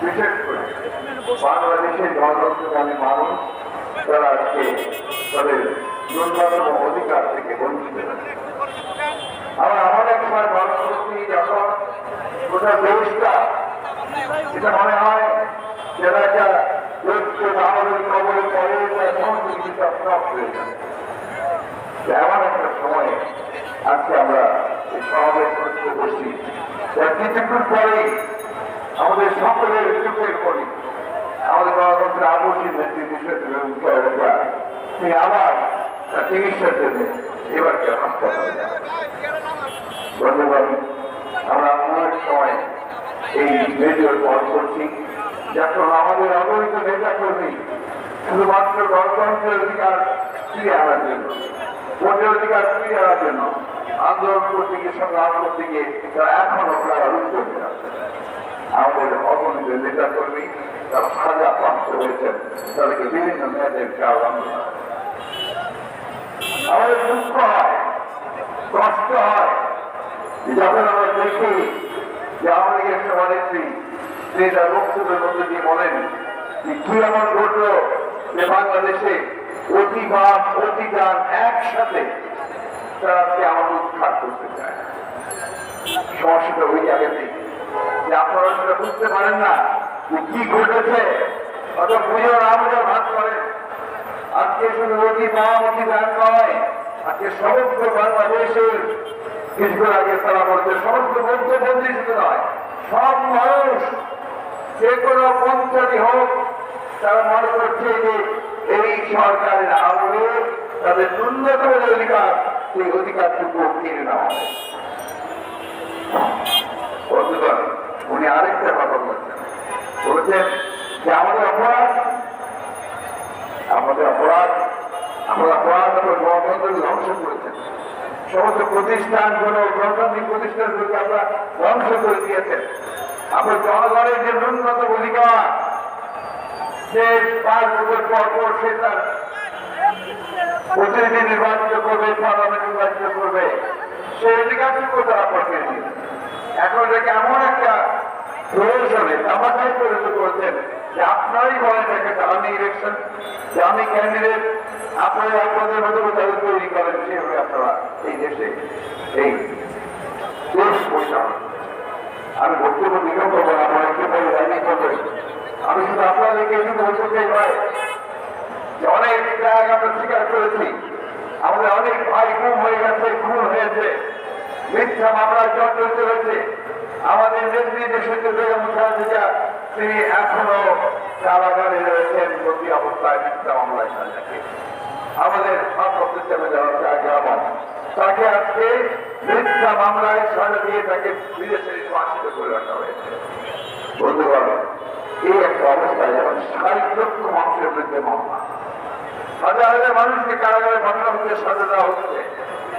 বিশেষ করে বাংলাদেশের গণতন্ত্রকামী মানুষ, তারা আজকে তাদের ন্যূনতম অধিকার থেকে বঞ্চিত আবার এমন এক সময় ভারত যখন গোটা দেশটা এটা মনে হয় যারা একটা দেশকে আমাদের কবলে পড়ে তার সমস্ত কিছু, সব হয়ে যায় এমন একটা সময়ে আজকে আমরা এই সমাবেশ করতে যার কিছুক্ষণ পরেই আমাদের সকলের চোখের পরি আমাদের গণতন্ত্রের আবশ্যিক নেত্রী বিষয়টা তিনি আবার তার চিকিৎসার জন্য এবার কেউ হাসপাতালে ধন্যবাদ। আমরা অনেক সময় এই রেডিও কল করছি। যখন আমাদের অবহিত নেতা কর্মী শুধুমাত্র গণতন্ত্রের অধিকার ফিরে আনার জন্য, ভোটের অধিকার ফিরে আনার জন্য আন্দোলন করতে গিয়ে সংগ্রাম করতে গিয়ে তারা এখনও তারা রুখ করতে আমাদের অগণিত নেতা কর্মী তারা সাজা প্রাপ্ত হয়েছেন তাদেরকে বিভিন্ন মেয়েদের কারণ আমাদের দুঃখ হয়, কষ্ট হয় যখন আমরা দেখি যে লীগের সভানেত্রী, তিনি তার বক্তব্যের মধ্যে দিয়ে বলেন যে কি এমন ঘটলো যে বাংলাদেশে অতিবাদ, অতিদান একসাথে তারা আজকে আমাদের উৎখাত করতে চায়। সমস্যাটা ওই জায়গাতেই যে আপনারা সেটা বুঝতে পারেন না, যে কি ঘটেছে অত পুজো না বুঝে ভাগ করেন আজকে শুধু অতি মা অতি দান নয়, আজকে সমগ্র বাংলাদেশের কিছুক্ষণ আগে তারা বলছে সমস্ত বৌদ্ধবন্দী শুধু নয়, সব মানুষ, যে কোনো পঞ্চায়েত হোক, তারা মনে করছে যে এই সরকারের আমলে তাদের ন্যূনতম অধিকার সেই অধিকারটুকু কিনে নেওয়া হবে। উনি আরেকটা কথা বলছেন। বলেছেন যে আমাদের অপরাধ আমাদের অপরাধ আমরা অপরাধ করে গণতন্ত্রকে ধ্বংস করেছেন সমস্ত প্রতিষ্ঠান কোন গণতান্ত্রিক প্রতিষ্ঠানগুলোকে আমরা ধ্বংস করে দিয়েছেন। আমরা জনগণের যে ন্যূনতম অধিকার, সে পাঁচ বছর পর পর সে তার প্রতিনিধি নির্বাচিত করবে, পার্লামেন্ট নির্বাচিত করবে। সেই অধিকারটুকু তারা পড়িয়ে দিয়েছে। এখন এটাকে এমন একটা প্রয়োজনে তামাশাই পরিণত করেছেন যে আপনারই বলেন একটা দামি ইলেকশন দামি ক্যান্ডিডেট আপনারা আপনাদের মতো তৈরি করেন, সেভাবে আপনারা এই দেশে এই। আমি বক্তব্য নিগম আমার একটু করবে আমি শুধু আপনাদেরকে একটু বলতে ভাই, যে অনেক ত্যাগ আমরা স্বীকার করেছি। আমাদের অনেক ভাই গুম হয়ে গেছে, খুন হয়েছে। মিথ্যা মামলায় জর্জরিত হয়েছে। আমাদের নেত্রী দেশের বেগম খালেদা তিনি এখনও কারাগারে রয়েছেন প্রতি অবস্থায় মিথ্যা মামলায় সাজাকে আমাদের সম্পর্কে দেওয়া হচ্ছে আগে আমার তাকে আজকে মিথ্যা মামলায় সাজা দিয়ে তাকে বিদেশে ফাঁসিত করে রাখা হয়েছে। বন্ধুগণ, এই একটা অবস্থায় যেমন ষাট লক্ষ মানুষের বিরুদ্ধে মামলা। হাজার হাজার মানুষকে কারাগারে পাঠানো হচ্ছে, সাজা দেওয়া হচ্ছে।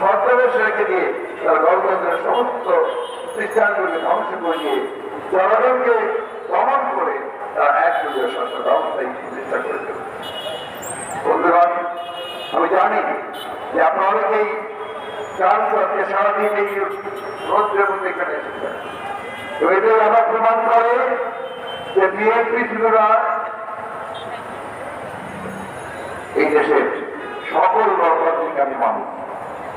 রেখে দিয়ে তারা গণতন্ত্রের সমস্ত প্রতিষ্ঠানগুলিকে ধ্বংস করে দিয়ে জনগণকে দমন করে তারা এক যুগের শাসন ব্যবস্থায় প্রতিষ্ঠা করে বন্ধুগণ, আমি জানি যে আপনারা অনেকেই চান আজকে সারাদিন এই রৌদ্রের মধ্যে এখানে এসেছেন। তো এটাই আমার প্রমাণ করে যে বিএনপি না এই দেশের সকল গণতান্ত্রিকামী মানুষ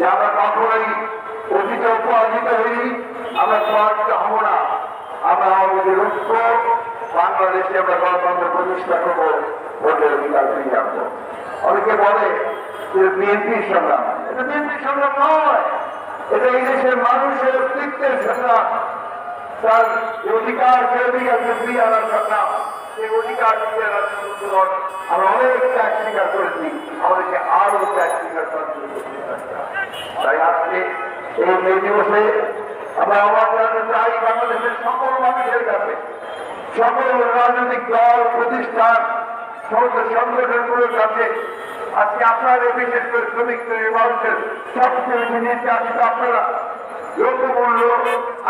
যে আমরা কখনোই অতীতে পরাজিত হইনি, আমরা পরাজিত হব না। আমরা আমাদের লক্ষ্য বাংলা আপনার দেশে আমরা গণতন্ত্র প্রতিষ্ঠা করব, ভোটের অধিকার ফিরিয়ে আনব। অনেকে বলে যে বিএনপির সংগ্রাম। এটা বিএনপির সংগ্রাম নয়। এটা এই দেশের মানুষের অস্তিত্বের সংগ্রাম। তার অধিকার, সে অধিকারকে ফিরিয়ে আনার সংগ্রাম। সেই অধিকার জন্য আমরা অনেক ত্যাগ স্বীকার করেছি, আমাদেরকে আরও ত্যাগ স্বীকার জন্য তাই আজকে এই মে দিবসে আমরা আজকে আপনাদের বিশেষ করে আপনারা।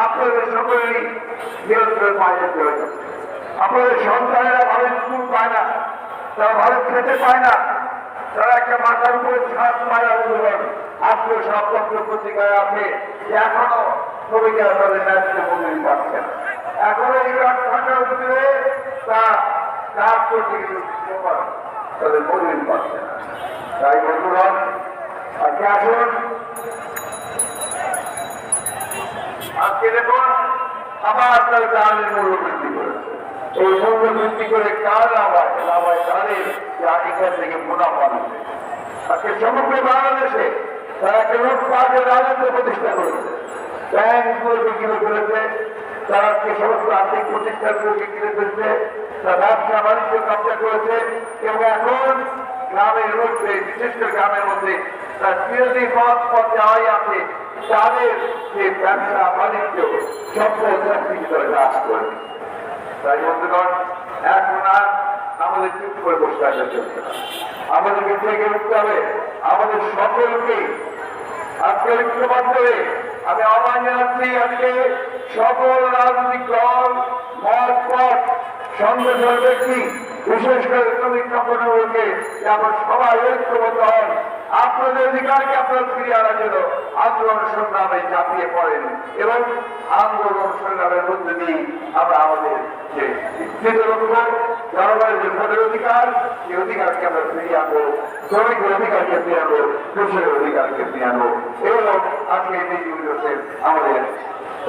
আপনাদের সকলেরই নিয়ন্ত্রণ বাইরে চলে আপনাদের সন্তানেরা ভালো স্কুল পায় না, তারা ভালো খেতে পায় না, তারা একটা মাথার উপরে ছাদ পায় না বলবেন আজকে সব পত্র পত্রিকায় আছে, এখনও শ্রমিকেরা তাদের ন্যায্য মজুরি পাচ্ছে এখনও এই থাকার ভিতরে তা কাজ করতে তাদের মজুরি পাচ্ছে তাই বন্ধুগণ আজকে আসুন। আজকে দেখুন আবার তার দানের মূল্য বৃদ্ধি করেছে এই মূল্য বৃদ্ধি করে কার লাভ হয় লাভ হয় তাদের যা এখান থেকে মুনাফা আছে আজকে সমগ্র বাংলাদেশে তারা একটা লুটপাটের রাজত্ব প্রতিষ্ঠা করেছে। ব্যাংকগুলোকে কিনে ফেলেছে, তারা আজকে সমস্ত আর্থিক প্রতিষ্ঠানগুলোকে কিনে ফেলছে তারা ব্যবসা বাণিজ্য কবজা করেছে, এবং এখন গ্রামের মধ্যে, বিশেষ গ্রামের মধ্যে, তার তাদের যে ব্যবসা বাণিজ্য সম্পদ সবকিছু তারা গ্রাস করে। তাই বন্ধুগণ, এখন আর আমাদের চুপ করে বসে থাকলে চলবে না। আমাদেরকে থেকে উঠতে হবে। আমাদের সকলকে আজকের ঐক্য মাধ্যমে আমি আহ্বান জানাচ্ছি আজকে সকল রাজনৈতিক দল মত পথ সংগঠন ব্যক্তি বিশেষ করে শ্রমিক সংগঠনগুলোকে আমরা সবাই ঐক্যবদ্ধ হন, আপনাদের অধিকারকে আপনারা ফিরিয়ে আনার জন্য আন্দোলন সংগ্রামে চাপিয়ে পড়েন এবং আন্দোলন সংগ্রামের মধ্যে দিয়ে আমরা আমাদের যে স্থিত লক্ষ্য, জনগণের যে ভোটের অধিকার, সেই অধিকারকে আমরা ফিরিয়ে আনব, শ্রমিকের অধিকারকে ফিরিয়ে আনব, কৃষকের অধিকারকে ফিরিয়ে আনব। এবং আজকে এই দিনগুলোতে আমাদের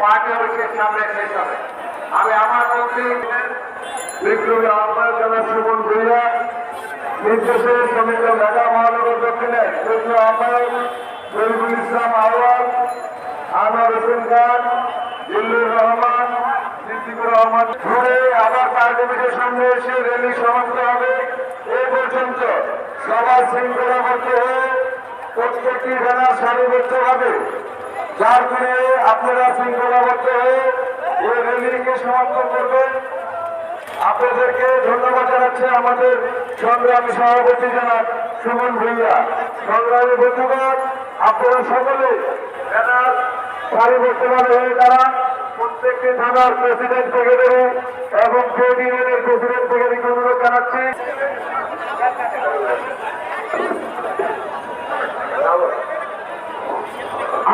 পার্টি অফিসের সামনে শেষ হবে। আমি আমার বলছি বিপ্লবী আহ্বায়ক জনাব সুমন ভুইয়া, নির্দেশে শ্রমিক ঢাকা মহানগর দক্ষিণের কেন্দ্রীয় আহ্বায়ক শহীদুল ইসলাম আওয়াজ আনোয়ার হোসেন খান, জিল্লুর রহমান, সিদ্দিকুর রহমান। ঘুরে আবার পার্টি অফিসের সামনে এসে র্যালি সমাপ্ত হবে। এ পর্যন্ত সবার শৃঙ্খলাবদ্ধ হয়ে প্রত্যেকটি ব্যানার সারিবদ্ধ যার ফলে আপনারা শৃঙ্খলাবদ্ধ হয়ে এই র্যালিকে সমাপ্ত করবেন। আপনাদেরকে ধন্যবাদ জানাচ্ছি আমাদের সংগ্রামী সভাপতি জনাব সুমন ভূঁইয়া। সংগ্রামী বন্ধুগণ, আপনারা সকলে ব্যানার হয়ে দাঁড়ান প্রত্যেকটি থানার প্রেসিডেন্ট সেক্রেটারি এবং ট্রেড ইউনিয়নের প্রেসিডেন্ট সেক্রেটারিকে অনুরোধ জানাচ্ছি।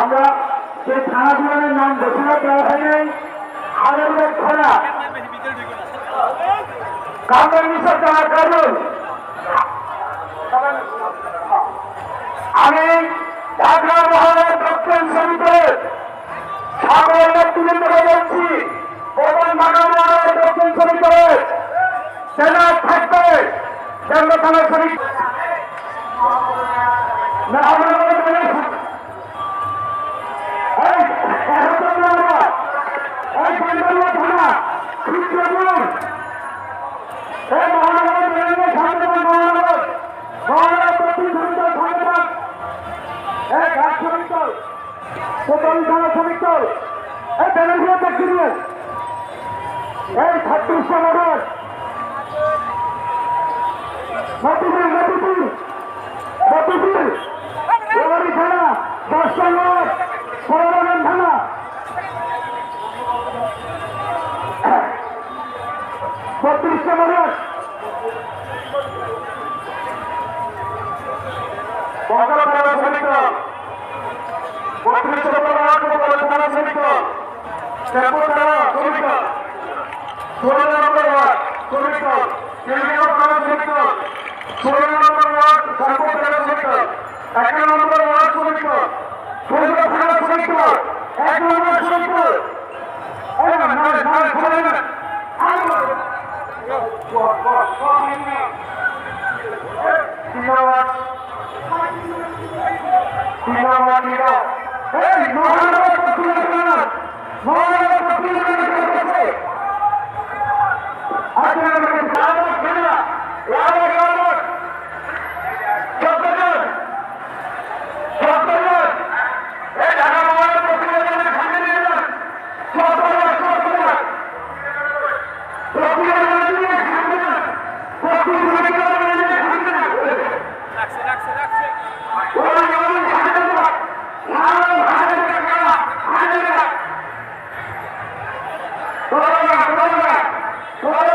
আমরা যে থানাগুলোর নাম ঘোষণা দেওয়া হয়নি। আনন্দের থানা কামরান মিশর থানা কারণ। আমি ঢাকা মহানগর দক্ষিণ সমিতির সকল নেতৃবৃন্দকে বলছি প্রধান ঢাকা মহানগর দক্ষিণ সমিতির সেনা থাকবে কেন্দ্র থানা সমিতি ষোলো নম্বর ওয়ার্ড শ্যামপুর থানা শ্রমিক এক নম্বর ওয়ার্ড দল ষোলো শ্রমিক এক নম্বর না। ধন্যবাদ ধন্যবাদ এই মহানগর পত্রিকা মহানগর পত্রিকা আজকে আমাদের গ্রামের ছেলেরা গ্রামের গ্রামের চোদ্দজন চোদ্দজন এই ঢাকা মহানগর পত্রিকা সামনে নিয়ে যান চোদ্দজন চোদ্দজন পত্রিকা নিয়ে সামনে যান পত্রিকা নিয়ে সামনে যান রাখছে রাখছে রাখছে আর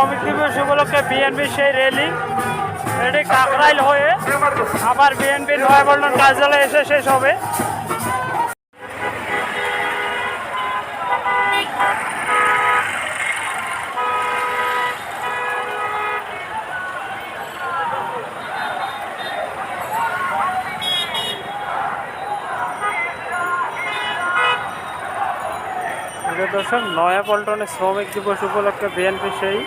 শ্রমিক দিবস উপলক্ষে বিএনপি সেই র্যালি এটি কাকরাইল হয়ে আবার বিএনপি নয়াপল্টন কার্যালয়ে এসে শেষ হবে। দর্শক নয়াপল্টনে শ্রমিক দিবস উপলক্ষে বিএনপি সেই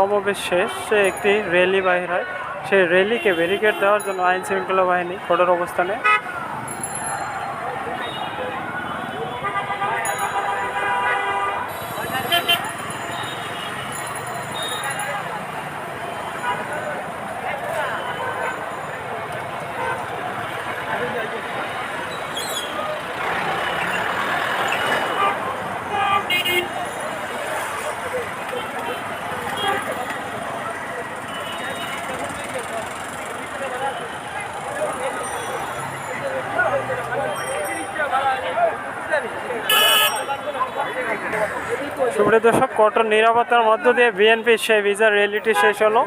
সমাবেশ শেষ, সে একটি র্যালি বাহির হয়। সেই র্যালিকে ব্যারিকেড দেওয়ার জন্য আইন শৃঙ্খলা বাহিনী কঠোর অবস্থানে দর্শক কঠোর নিরাপত্তার মধ্য দিয়ে বিএনপির সেই বিচার রিয়েলিটি শেষ হলো।